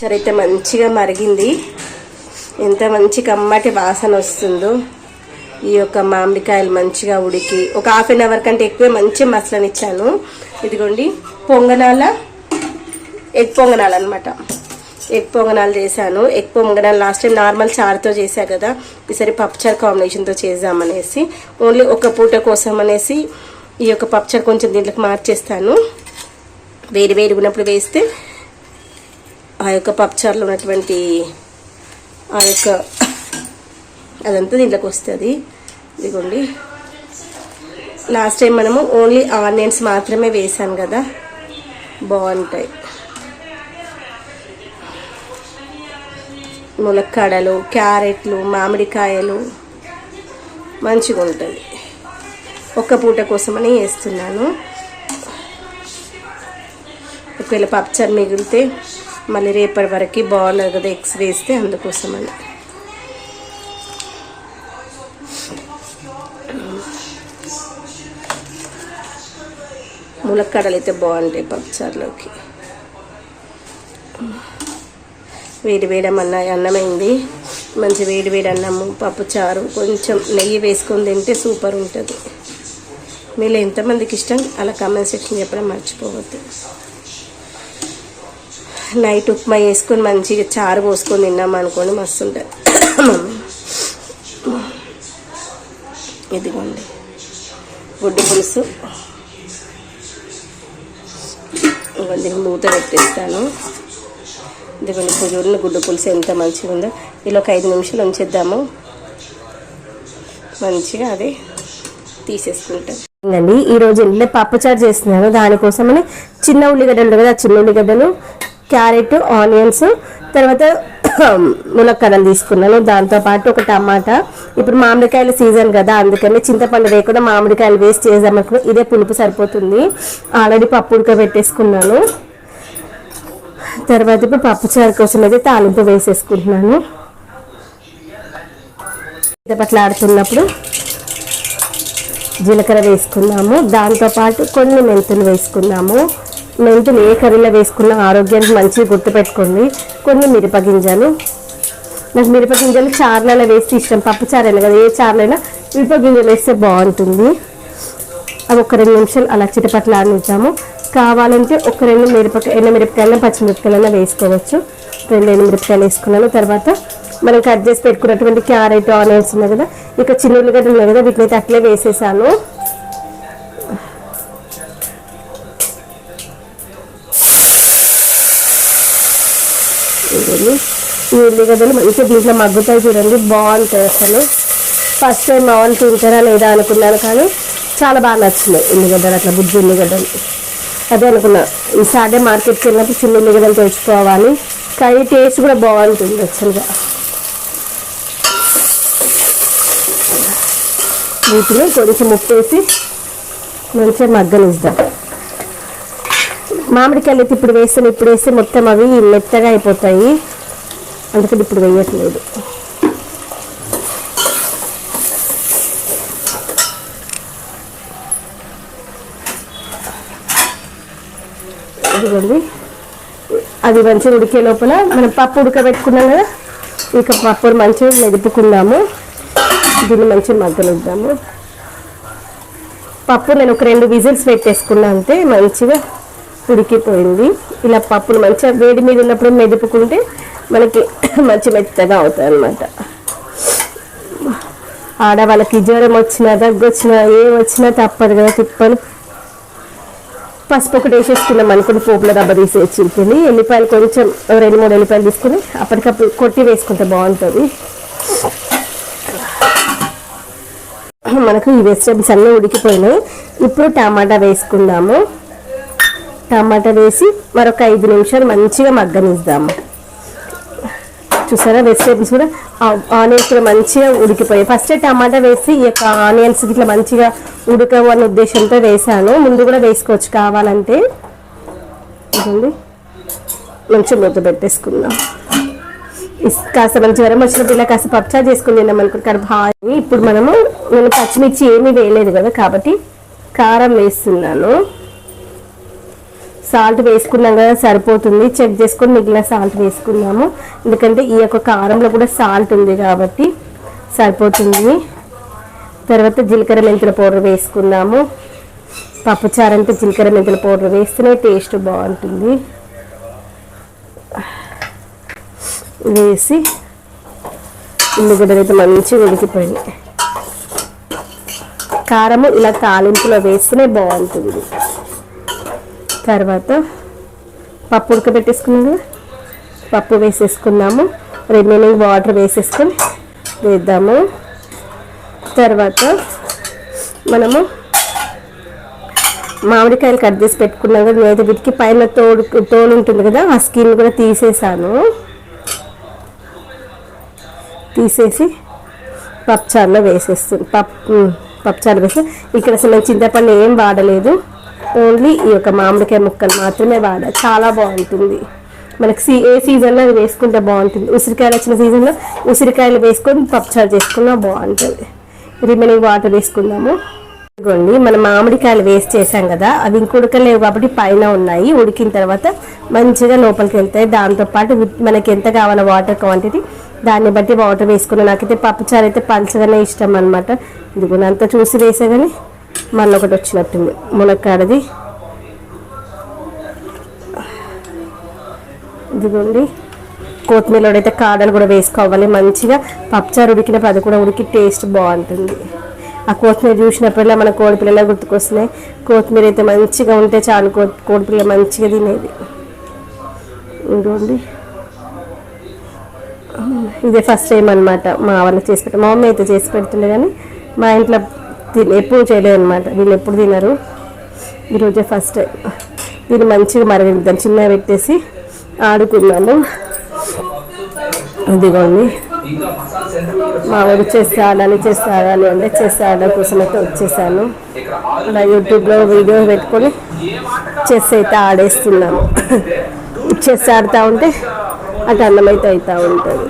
పచ్చడి అయితే మంచిగా మరిగింది. ఎంత మంచి కమ్మటి వాసన వస్తుందో. ఈ యొక్క మామిడికాయలు మంచిగా ఉడికి ఒక హాఫ్ అన్ అవర్ కంటే ఎక్కువే మంచి మసలనిచ్చాను ఇదిగోండి పొంగనాల ఎగ్ పొంగనాలు అనమాట ఎగ్ పొంగనాలు చేశాను. ఎగ్ పొంగనాలు లాస్ట్ టైం నార్మల్ చారుతో చేశా కదా ఈసారి పప్పుచారు కాంబినేషన్తో చేద్దామనేసి ఓన్లీ ఒక పూట కోసం అనేసి ఈ యొక్క పప్పుచారు కొంచెం దీంట్లోకి మార్చేస్తాను. వేడి వేడి ఉన్నప్పుడు వేస్తే ఆ యొక్క పప్పుచారులో ఉన్నటువంటి ఆ యొక్క అదంతా దీంట్లోకి వస్తుంది. ఇదిగోండి. లాస్ట్ టైం మనము ఓన్లీ ఆనియన్స్ మాత్రమే వేసాను కదా. బాగుంటాయి. ములక్కాడలు క్యారెట్లు మామిడికాయలు మంచిగా ఉంటుంది ఒక్క పూట కోసమని వేస్తున్నాను. ఒకవేళ పప్పుచారు మిగిలితే మళ్ళీ రేపటి వరకు బాగుండదు కదా ఎగ్స్ వేస్తే అందుకోసమని. ములక్కాడలు అయితే బాగుంటాయి పప్పుచారులోకి. వేడి వేడి అన్న అన్నమైంది మంచి వేడి వేడి అన్నము పప్పుచారు కొంచెం నెయ్యి వేసుకొని తింటే సూపర్ ఉంటుంది. మీలో ఎంతమందికి ఇష్టం? అలా కామెంట్ సెక్షన్ చెప్పడం మర్చిపోవద్దు. నైట్ ఉప్మా వేసుకొని మంచిగా చారు పోసుకొని తిన్నాం అనుకోండి మస్తు ఉంటుంది ఇదిగోండి. గుడ్డు పులుసు. ఇదిగోండి మూత పెట్టేస్తాను. ఇదిగోండి చూడండి గుడ్డు పులుసు ఎంత మంచిగా ఉందో. ఇలా ఒక ఐదు నిమిషాలు ఉంచేద్దాము. మంచిగా అది తీసేసుకుంటాం. అండి ఈరోజు ఇంట్లో పప్పుచారు చేస్తున్నాను. దానికోసమని చిన్న ఉల్లిగడ్డలు కదా చిన్న ఉల్లిగడ్డలు క్యారెట్ ఆనియన్స్ తర్వాత ములక్కడలు తీసుకున్నాను. దాంతోపాటు ఒక టమాటా. ఇప్పుడు మామిడికాయల సీజన్ కదా అందుకని చింతపండు వేయకుండా మామిడికాయలు వేస్ట్ చేద్దామనుకున్నా ఇదే పులుపు సరిపోతుంది. ఆల్రెడీ పప్పు ఉడకబెట్టేసుకున్నాను. తర్వాత ఇప్పుడు పప్పుచారు కోసం అయితే తాలింపు వేసేసుకుంటున్నాను. పట్లాడుతున్నప్పుడు జీలకర్ర వేసుకున్నాము. దాంతోపాటు కొన్ని మెంతులు వేసుకున్నాము. మెంతులు ఏ కర్రీలో వేసుకున్నా ఆరోగ్యానికి మంచిగా గుర్తుపెట్టుకోండి. కొన్ని మిరపగింజలు. నాకు మిరపగింజలు చారులలో వేస్తే ఇష్టం. పప్పు చారైనా కదా ఏ చారులైనా మిరపగింజలు వేస్తే బాగుంటుంది. అవి ఒక రెండు నిమిషాలు అలా చిటపట్లు ఆడించాము కావాలంటే ఒక రెండు మిరపకాయ ఎండు మిరపకాయలు పచ్చిమిరపకాయలైనా వేసుకోవచ్చు. రెండు ఎండు మిరపకాయలు వేసుకున్నాను. తర్వాత మనం కట్ చేసి పెట్టుకున్నటువంటి క్యారెట్ ఆనియన్స్ ఉన్నాయి కదా ఇక చిన్న ఉల్లిగడ్డలు ఉన్నాయి కదా వీటిని అయితే అట్లే వేసేసాను. ఇదిగోండి. ఈ ఉల్లిగడ్డలు మంచిగా దీంట్లో మగ్గుతాయి చూడండి బాగుంటాయి అసలు. ఫస్ట్ టైం మా వాళ్ళు తింటారా లేదా అనుకున్నాను కానీ చాలా బాగా నచ్చినాయి ఉల్లిగడ్డలు అట్లా బుజ్జి ఉల్లిగడ్డలు. అదే అనుకున్నా. ఈసారి మార్కెట్కి వెళ్ళినప్పుడు చిన్న ఉల్లిగడ్డలు తెచ్చుకోవాలి. కానీ టేస్ట్ కూడా బాగుంటుంది యాక్చువల్గా వీటిలో కొంచెం ఉప్పేసి మంచిగా మగ్గనిద్దాం. మామిడికాయలు అయితే ఇప్పుడు వేస్తాను ఇప్పుడు వేస్తే మొత్తం అవి మెత్తగా అయిపోతాయి. అందుకని ఇప్పుడు వేయట్లేదు. ఇదిగోండి. అది మంచిగా ఉడికే లోపల మనం పప్పు ఉడకబెట్టుకున్నాం కదా ఇక పప్పు మంచిగా మెదుపుకుందాము. దీన్ని మంచిగా మగ్గనిద్దాము. పప్పు నేను ఒక రెండు విజిల్స్ పెట్టేసుకున్నా అంతే మంచిగా ఉడికిపోయింది ఇలా పప్పులు మంచిగా వేడి మీద ఉన్నప్పుడు మెదుపుకుంటే మనకి మంచి మెత్తగా అవుతాయి అన్నమాట ఆడవాళ్ళకి జ్వరం వచ్చినా దగ్గు వచ్చినా ఏం వచ్చినా తప్పదు కదా తిప్పలు. పసుపు ఒకటి వేసేసుకున్నాం అనుకుని పోపుల దెబ్బ తీసేసి చిలిపింది ఎల్లిపాయలు కొంచెం రెండు మూడు ఎల్లిపాయలు తీసుకుని అప్పటికప్పుడు కొట్టి వేసుకుంటే బాగుంటుంది. మనకు ఈ వెజిటేబుల్స్ అన్నీ ఉడికిపోయినాయి. ఇప్పుడు టమాటా వేసుకుందాము. టమాటా వేసి మరొక ఐదు నిమిషాలు మంచిగా మగ్గనిద్దాము చూసారా వెజిటేబుల్స్ కూడా? ఆనియన్స్ కూడా మంచిగా ఉడికిపోయాయి. ఫస్ట్ టమాటా వేసి ఈ యొక్క ఆనియన్స్ ఇట్లా మంచిగా ఉడకవు అనే ఉద్దేశంతో వేసాను. ముందు కూడా వేసుకోవచ్చు కావాలంటే. ఇదండి మంచిగా మూత పెట్టేసుకుందాం. కాస్త మంచి జ్వరం వచ్చినప్పుడు ఇలా కాస్త పప్చా చేసుకుని తిన్నాం అనుకో కడుపు హాయి ఇప్పుడు మనము నేను పచ్చిమిర్చి ఏమీ వేయలేదు కదా కాబట్టి కారం వేస్తున్నాను. సాల్ట్ వేసుకున్నాం కదా సరిపోతుంది. చెక్ చేసుకొని మిగిలిన సాల్ట్ వేసుకున్నాము ఎందుకంటే ఈ యొక్క కారంలో కూడా సాల్ట్ ఉంది కాబట్టి సరిపోతుంది. తర్వాత జీలకర్ర మెంతుల పౌడర్ వేసుకున్నాము పప్పుచారంతా జీలకర్ర మెంతుల పౌడర్ వేస్తేనే టేస్ట్ బాగుంటుంది. వేసి ఉల్లిగడ్డలు అయితే మంచిగా ఉడికిపోయినాయి కారము ఇలా తాలింపులో వేస్తేనే బాగుంటుంది. తర్వాత పప్పు ఉడకబెట్టేసుకున్నాం కదా? పప్పు వేసేసుకున్నాము. రిమైనింగ్ వాటర్ వేసేసుకొని వేద్దాము. తర్వాత మనము మామిడికాయలు కట్ చేసి పెట్టుకున్నాం కదా నేనైతే వీటికి పైన తోడు తోలు ఉంటుంది కదా ఆ స్కిన్ కూడా తీసేసాను. తీసేసి పప్పుచారులో వేసేస్తుంది పప్పు పప్పుచారు వేసి ఇక్కడ అసలు నేను చింతపండు ఏం వాడలేదు. ఓన్లీ ఈ యొక్క మామిడికాయ ముక్కలు మాత్రమే వాడా చాలా బాగుంటుంది. మనకి సీ ఏ సీజన్లో అది వేసుకుంటే బాగుంటుంది. ఉసిరికాయలు వచ్చిన సీజన్లో ఉసిరికాయలు వేసుకొని పప్పుచారు చేసుకున్నా బాగుంటుంది. రిమైనింగ్ వాటర్ వేసుకుందాము. ఇదిగోండి మనం మామిడికాయలు వేస్ట్ చేసాం కదా అవి ఇంక ఉడకలేవు కాబట్టి పైన ఉన్నాయి. ఉడికిన తర్వాత మంచిగా లోపలికి వెళ్తాయి. దాంతోపాటు మనకి ఎంత కావాలో వాటర్ క్వాంటిటీ దాన్ని బట్టి వాటర్ వేసుకున్నాం నాకైతే పప్పుచారు అయితే పంచగానే ఇష్టం అనమాట ఇదిగో అంతా చూసి వేసా కానీ మళ్ళీ ఒకటి వచ్చినట్టుంది. మునక్కాడది ఇదిగోండి. కొత్తిమీరలో అయితే కాడలు కూడా వేసుకోవాలి. మంచిగా పప్పుచారు ఉడికినప్పుడు అది కూడా ఉడికి టేస్ట్ బాగుంటుంది. ఆ కొత్తిమీర చూసినప్పుడల్లా మన కోడి పిల్లలు గుర్తుకొస్తున్నాయి. కొత్తిమీర అయితే మంచిగా ఉంటే చాలు కోడిపిల్ల మంచిగా తినేది. ఇదిగోండి. ఇదే ఫస్ట్ టైం అనమాట మా వాళ్ళకి చేసి పెట్ట మా మమ్మీ అయితే చేసి పెడుతుండే కానీ మా ఇంట్లో తిని ఎప్పుడు చేయలేదు అనమాట వీళ్ళు ఎప్పుడు తినరు. ఈరోజే ఫస్ట్ టైం. దీన్ని మంచిగా మరగనిద్దాం. చిన్నగా పెట్టేసి ఆడుకున్నాము ఇదిగోండి. మా ఊరు చెస్ ఆడాలి చెస్ ఆడాలి అంటే చెస్ ఆడడం కోసం అయితే వచ్చేసాను. అలా యూట్యూబ్లో వీడియో పెట్టుకొని చెస్ అయితే ఆడేస్తున్నాము చెస్ ఆడుతూ ఉంటే అటు అన్నం అయితే అవుతూ ఉంటుంది.